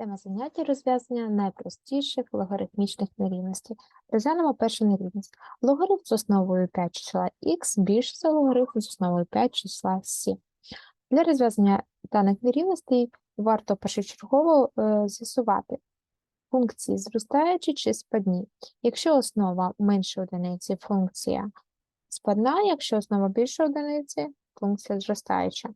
Тема заняття розв'язання найпростіших логарифмічних нерівностей. Розглянемо першу нерівність. Логарифм з основою 5 числа х більше за логарифм з основою 5 числа 7. Для розв'язання даних нерівностей варто першочергово е, з'ясувати функції зростаючі чи спадні. Якщо основа менше одиниці, функція спадна, якщо основа більше одиниці, функція зростаюча.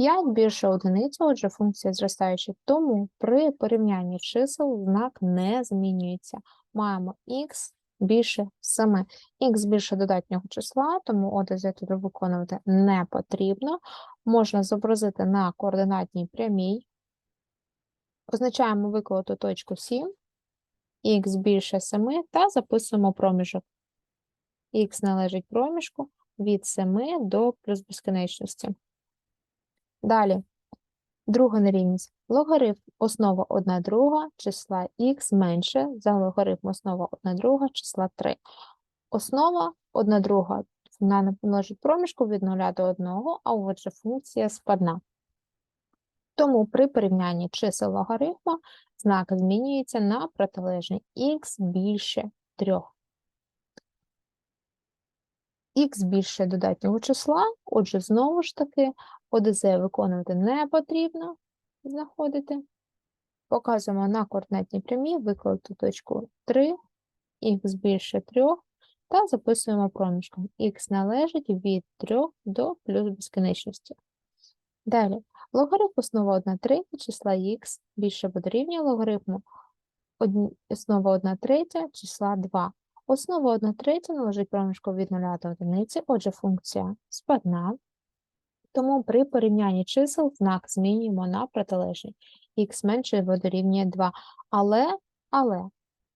5 більше одиниці, отже, функція зростаюча. Тому при порівнянні чисел знак не змінюється. Маємо х більше 7. х більше додатнього числа, тому ОДЗ тут виконувати не потрібно. Можна зобразити на координатній прямій. Позначаємо виколоту точку 7, х більше 7 та записуємо проміжок. х належить проміжку від 7 до плюс безкінечності. Далі, друга нерівність. Логарифм основа 1 друга числа х менше за логарифм основа 1 друга числа 3. Основа 1 друга вона належить проміжку від 0 до 1, а отже функція спадна. Тому при порівнянні чисел логарифма знак змінюється на протилежний х більше 3. Х більше додатнього числа, отже, знову ж таки, ОДЗ виконувати не потрібно знаходити. Показуємо на координатній прямій викладу точку 3, х більше 3, та записуємо проміжком. х належить від 3 до плюс безкінечності. Далі, логарифм основа 1 третя числа х більше або дорівнює логарифму основа 1 третя числа 2. Основа 1 третя належить проміжку від 0 до 1, отже, функція спадна. Тому при порівнянні чисел знак змінюємо на протилежний. х менше дорівнює 2. Але, але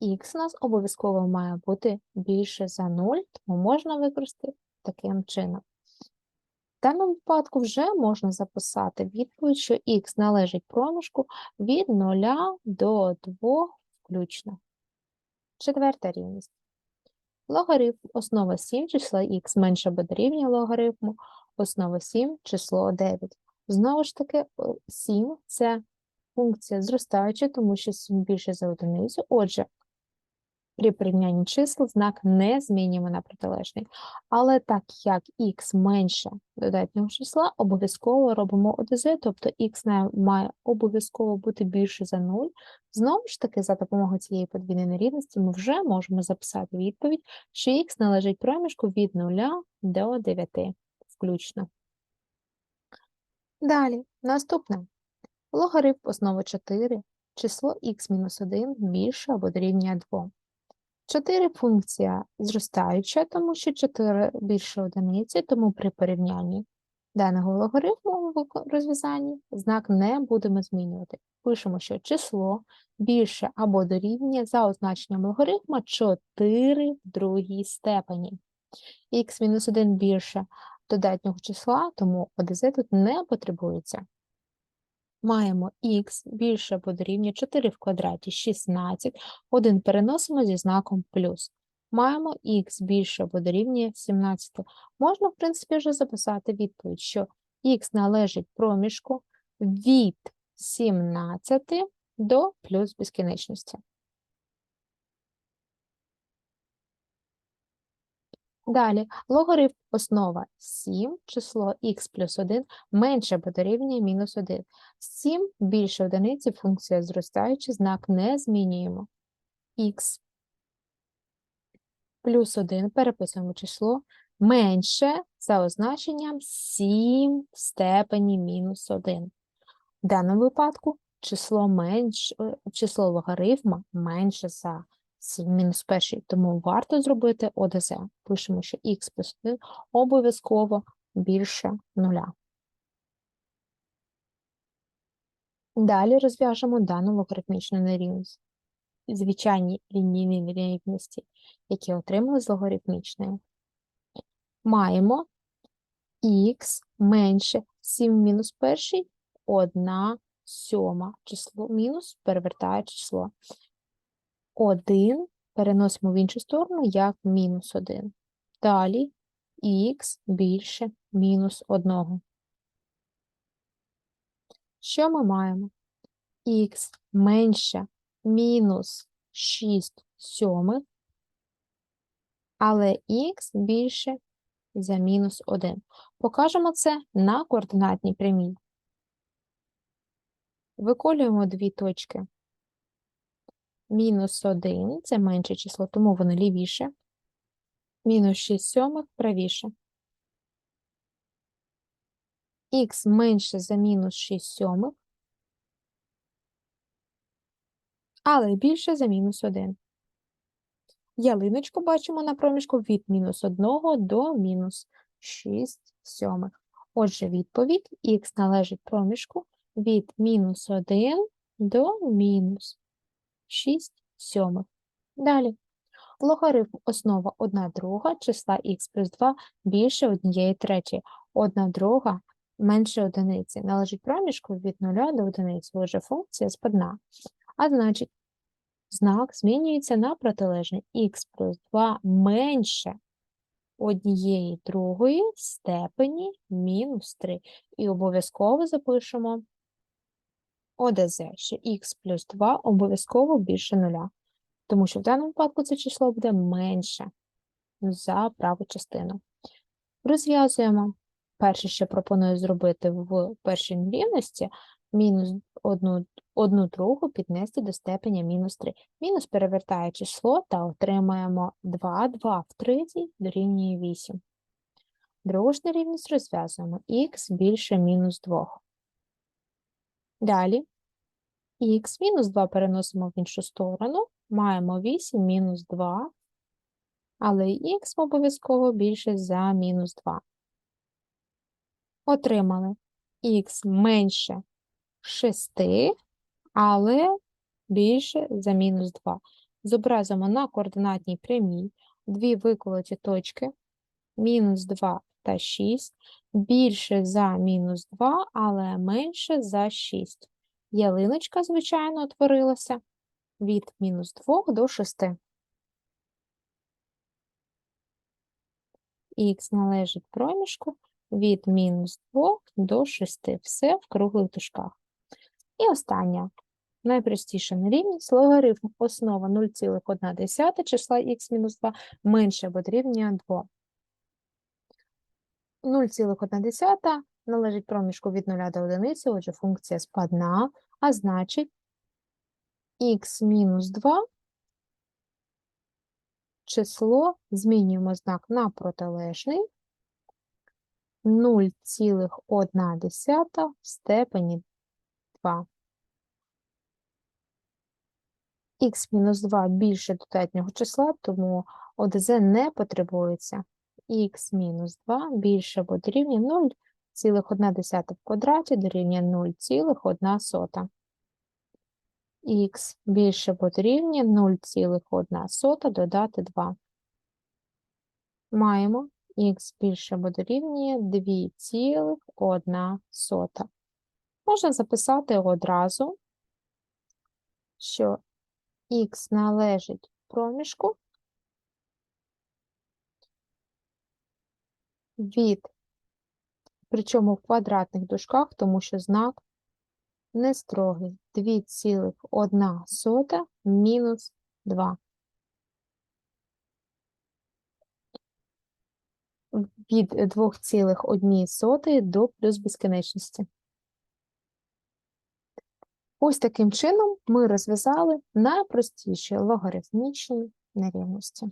х у нас обов'язково має бути більше за 0, тому можна використати таким чином. В даному випадку вже можна записати відповідь, що х належить проміжку від 0 до 2 включно. Четверта рівність. Логарифм основа 7 числа х менше або дорівнює логарифму основа 7 число 9. Знову ж таки, 7 – це функція зростаюча, тому що 7 більше за одиницю. Отже, при порівнянні чисел знак не змінюємо на протилежний. Але так як х менше додатнього числа, обов'язково робимо ОДЗ, тобто х має обов'язково бути більше за 0. Знову ж таки, за допомогою цієї подвійної нерівності ми вже можемо записати відповідь, що х належить проміжку від 0 до 9 включно. Далі, наступне. Логарифм основа 4, число х-1 більше або дорівнює 2. 4 функція зростаюча, тому що 4 більше одиниці, тому при порівнянні даного логарифму в розв'язанні знак не будемо змінювати. Пишемо, що число більше або дорівнює за означенням логарифма 4 в другій степені. х-1 більше додатнього числа, тому ОДЗ тут не потребується. Маємо х більше або дорівнює 4 в квадраті 16, 1 переносимо зі знаком плюс. Маємо х більше або дорівнює 17. Можна, в принципі, вже записати відповідь, що х належить проміжку від 17 до плюс безкінечності. Далі, логарифм основа 7, число х плюс 1 менше або дорівнює мінус 1. 7 більше одиниці, функція зростаюча, знак не змінюємо. х плюс 1 переписуємо число менше за означенням 7 в степені мінус 1. В даному випадку число, менш, е, число логарифма менше за 7 мінус 1, тому варто зробити ОДЗ. Пишемо, що х плюс 1 обов'язково більше нуля. Далі розв'яжемо дану логарифмічну нерівність. Звичайні лінійні нерівності, які отримали з логарифмічної. Маємо х менше 7 мінус 1, 1 сьома. Число мінус перевертає число. 1 переносимо в іншу сторону як мінус 1. Далі х більше мінус 1. Що ми маємо? х менше мінус 6 сьомих, але х більше за мінус 1. Покажемо це на координатній прямій. Виколюємо дві точки. Мінус 1 – це менше число, тому воно лівіше. Мінус 6 сьомих правіше. Х менше за мінус 6 сьомих, але більше за мінус 1. Ялиночку бачимо на проміжку від мінус 1 до мінус 6 сьомих. Отже, відповідь х належить проміжку від мінус 1 до мінус 6 сьомих. Далі. Логарифм основа 1 друга числа х плюс 2 більше однієї третьої. 1 друга менше одиниці. Належить проміжку від 0 до одиниці. Отже, функція спадна. А значить, знак змінюється на протилежний х плюс 2 менше однієї другої степені мінус 3. І обов'язково запишемо ОДЗ, що х плюс 2 обов'язково більше нуля, тому що в даному випадку це число буде менше за праву частину. Розв'язуємо. Перше, що пропоную зробити в першій нерівності, мінус 1, 1 другу піднести до степеня мінус 3. Мінус перевертає число та отримаємо 2, 2 в третій дорівнює 8. Другу ж нерівність розв'язуємо х більше мінус 2. Далі. Х мінус 2 переносимо в іншу сторону, маємо 8 мінус 2, але х обов'язково більше за мінус 2. Отримали. Х менше 6, але більше за мінус 2. Зобразимо на координатній прямій дві виколоті точки мінус 2 та 6, більше за мінус 2, але менше за 6. Ялиночка, звичайно, утворилася від мінус 2 до 6. Х належить проміжку від мінус 2 до 6. Все в круглих дужках. І остання, найпростіша нерівність, логарифм основа 0,1 числа х мінус 2 менше або дорівнює 2. 0,1 належить проміжку від 0 до 1, отже, функція спадна, а значить х мінус 2 число змінюємо знак на протилежний 0,1 в степені 2. х мінус 2 більше додатнього числа, тому ОДЗ не потребується. Х мінус 2 більше або дорівнює 0,1 в квадраті дорівнює 0,1. х більше або дорівнює 0,1 додати 2. Маємо х більше або дорівнює 2,1. Можна записати одразу, що х належить проміжку від, причому в квадратних дужках, тому що знак не строгий. 2,1 мінус 2. Від 2,1 до плюс безкінечності. Ось таким чином ми розв'язали найпростіші логарифмічні нерівності.